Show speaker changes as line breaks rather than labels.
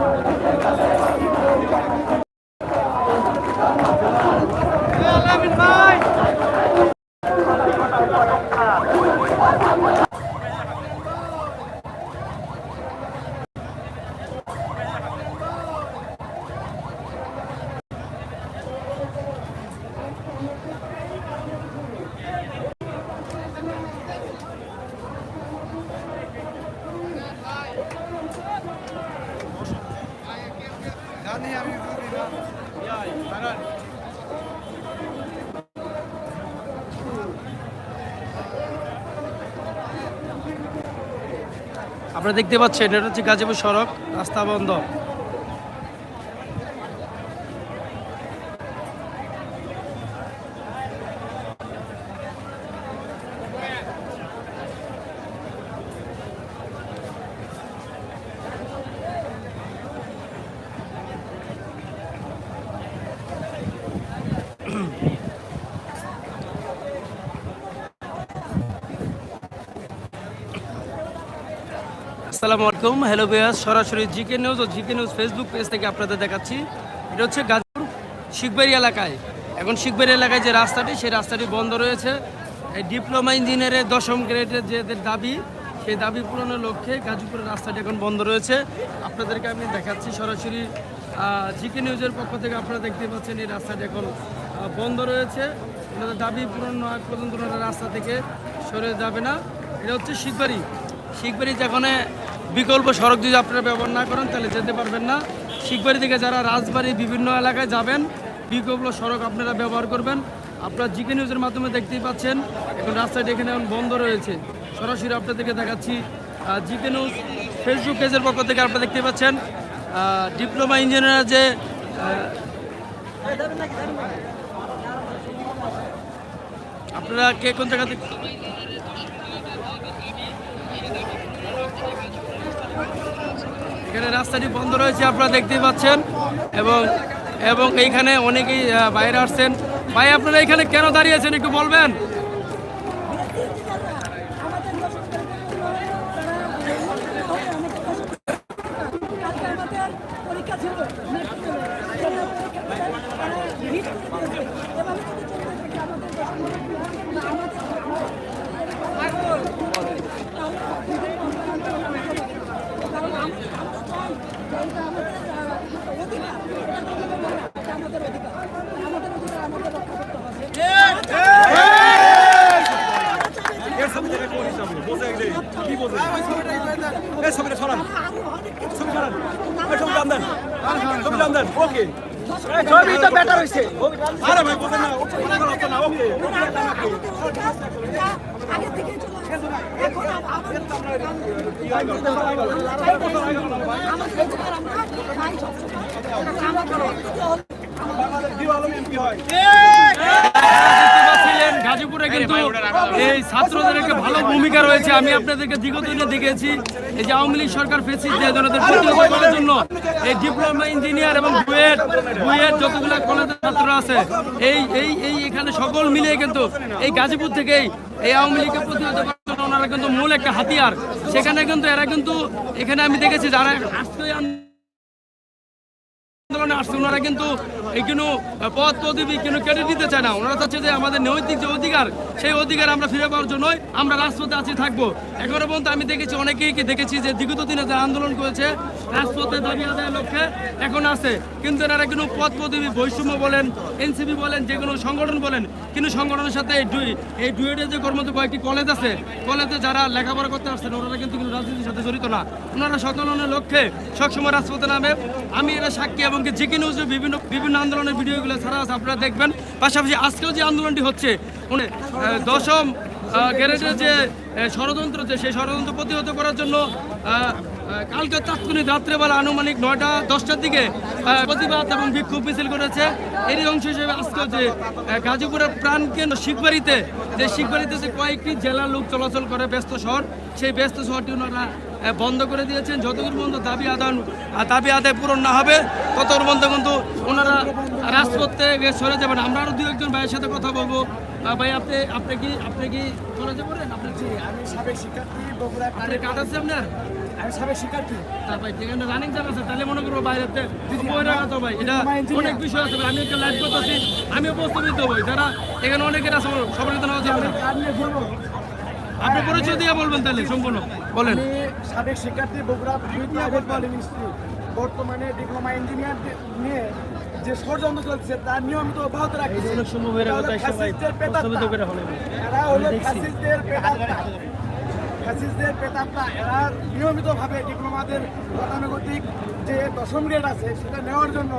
Thank you. আপনারা দেখতে পাচ্ছেন এটা হচ্ছে গাজীপুর সড়ক রাস্তা বন্ধ। আসসালামু আলাইকুম। হ্যালো বিয়াস সরাসরি জিকে নিউজ ও জিকে নিউজ ফেসবুক পেজ থেকে আপনাদের দেখাচ্ছি। এটা হচ্ছে গাজীপুর শিখবাড়ি এলাকায়। এখন শিখবাড়ি এলাকায় যে রাস্তাটি, সেই রাস্তাটি বন্ধ রয়েছে। এই ডিপ্লোমা ইঞ্জিনিয়ারের দশম গ্রেডের যেদের দাবি, সেই দাবি পূরণের লক্ষ্যে গাজীপুরের রাস্তাটি এখন বন্ধ রয়েছে। আপনাদেরকে আমি দেখাচ্ছি সরাসরি জিকে নিউজের পক্ষ থেকে আপনারা দেখতে পাচ্ছেন এই রাস্তাটি এখন বন্ধ রয়েছে। ওনাদের দাবি পূরণ না পর্যন্ত ওনারা রাস্তা থেকে সরে যাবে না। এটা হচ্ছে শিখবাড়ি। শিখবাড়ি যেখানে বিকল্প সড়ক যদি আপনারা ব্যবহার না করেন, তাহলে যেতে পারবেন না। শিখবাড়ি থেকে যারা রাজবাড়ি বিভিন্ন এলাকায় যাবেন, বিকল্প সড়ক আপনারা ব্যবহার করবেন। আপনারা জিকে নিউজের মাধ্যমে দেখতেই পাচ্ছেন, এখন রাস্তাটি এখানে এখন বন্ধ রয়েছে। সরাসরি আপনাদেরকে দেখাচ্ছি জিকে নিউজ ফেসবুক পেজের পক্ষ থেকে আপনারা দেখতে পাচ্ছেন ডিপ্লোমা ইঞ্জিনিয়ার যে আপনারা কে কোন জায়গা থেকে এখানে রাস্তাটি বন্ধ রয়েছে, আপনারা দেখতেই পাচ্ছেন। এবং এবং এইখানে অনেকেই বাইরে আসছেন। ভাই, আপনারা এখানে কেন দাঁড়িয়েছেন একটু বলবেন?
আমাদের অধিকার আমাদের অধিকার আমাদের রক্ষা করতে হবে।
ছবি তো বেটার হয়েছে
আগে থেকে চলে এখন আমাদের
দেখতে গাজীপুরে কিন্তু এই ছাত্রদের একটা ভালো ভূমিকা রয়েছে আমি আপনাদেরকে দেখেছি। এই যে আওয়ামী লীগ সরকার ফেসিস যে ধরনের প্রতিহত করার জন্য এই ডিপ্লোমা ইঞ্জিনিয়ার এবং বুয়েট বুয়েট যতগুলো কলেজের ছাত্র আছে এই এই এই এখানে সকল মিলিয়ে কিন্তু এই গাজীপুর থেকেই এই আওয়ামী লীগকে প্রতিহত করার জন্য ওনারা কিন্তু মূল একটা হাতিয়ার। সেখানে কিন্তু এরা কিন্তু এখানে আমি দেখেছি যারা আজকে আন্দোলনে আসছে, ওনারা কিন্তু কোনো পদ পদবি কিন্তু কেটে দিতে চায় না। ওনারা চাচ্ছে যে আমাদের নৈতিক যে অধিকার, সেই অধিকার আমরা ফিরে পাওয়ার জন্যই আমরা রাজপথে আছি, থাকব। এখনও পর্যন্ত আমি দেখেছি, অনেকেই দেখেছি যে বিগত দিনে যারা আন্দোলন করেছে, রাজপথে দাবি আদায়ের লক্ষ্যে এখন আছে। কিন্তু এনারা কিন্তু পদ পদবি বৈষম্য বলেন, এনসিপি বলেন, যে কোনো সংগঠন বলেন, কিন্তু সংগঠনের সাথে এই ডুই এই ডুয়েটের যে কর্মত কয়েকটি কলেজ আছে, কলেজে যারা লেখাপড়া করতে আসছেন, ওনারা কিন্তু রাজনীতির সাথে জড়িত না। ওনারা সংকলনের লক্ষ্যে সবসময় রাজপথে নামে। আমি এটা সাক্ষী এবং কি জিকে নিউজে বিভিন্ন বিভিন্ন আন্দোলনের ভিডিওগুলো ছাড়া আছে আপনারা দেখবেন। পাশাপাশি আজকেও যে আন্দোলনটি হচ্ছে মানে দশম আহ, গ্যারেজের যে ষড়যন্ত্র যে সেই ষড়যন্ত্র প্রতিহত করার জন্য কালকে তাৎক্ষণিক রাত্রেবেলা আনুমানিক নয়টা দশটার দিকে প্রতিবাদ এবং বিক্ষোভ মিছিল করেছে। এরই অংশ হিসেবে আজকে যে গাজীপুরের প্রাণকেন্দ্র শিখবাড়িতে যে শিখবাড়িতে যে কয়েকটি জেলার লোক চলাচল করে ব্যস্ত শহর সেই ব্যস্ত শহরটি ওনারা বন্ধ করে দিয়েছেন। যতদূর পর্যন্ত দাবি আদান দাবি আদায় পূরণ না হবে ততদূর পর্যন্ত কিন্তু ওনারা রাজপথ থেকে সরে যাবেন। আমরা আরও দু একজন ভাইয়ের সাথে কথা বলব। ভাই আপনি আপনি কি আপনি কি কলেজে পড়েন? আপনি কি
আমি সাবেক শিক্ষার্থী বগুড়া
আপনার কার্ড আছে আপনার?
আমি সাবেক শিক্ষার্থী।
তা ভাই যেখানে রানিং আছে তাহলে মনে করব বাইরেতে বই তো ভাই। এটা অনেক বিষয় আছে আমি একটা লাইভ করতেছি আমি উপস্থিত হব যারা এখানে অনেকের আছে সবার কথা নেওয়া যাবে আপনি পরিচয় দিয়ে বলবেন তাহলে সম্পূর্ণ। বলেন।
সাবেক শিক্ষার্থী বগুড়া প্রাইভেট পলিং ইনস্টিটিউট বর্তমানে ডিপ্লোমা ইঞ্জিনিয়ার নিয়ে যে ষড়যন্ত্র চলছে তার নিয়মিত অব্যাহত রাখছে।
হয়ে।
এরা হলো ফ্যাসিস্টদের ফ্যাসিস্টদের পেতাত্তা। এরা নিয়মিতভাবে ডিপ্লোমাদের গতানুগতিক যে দশম গ্রেড আছে সেটা নেওয়ার জন্য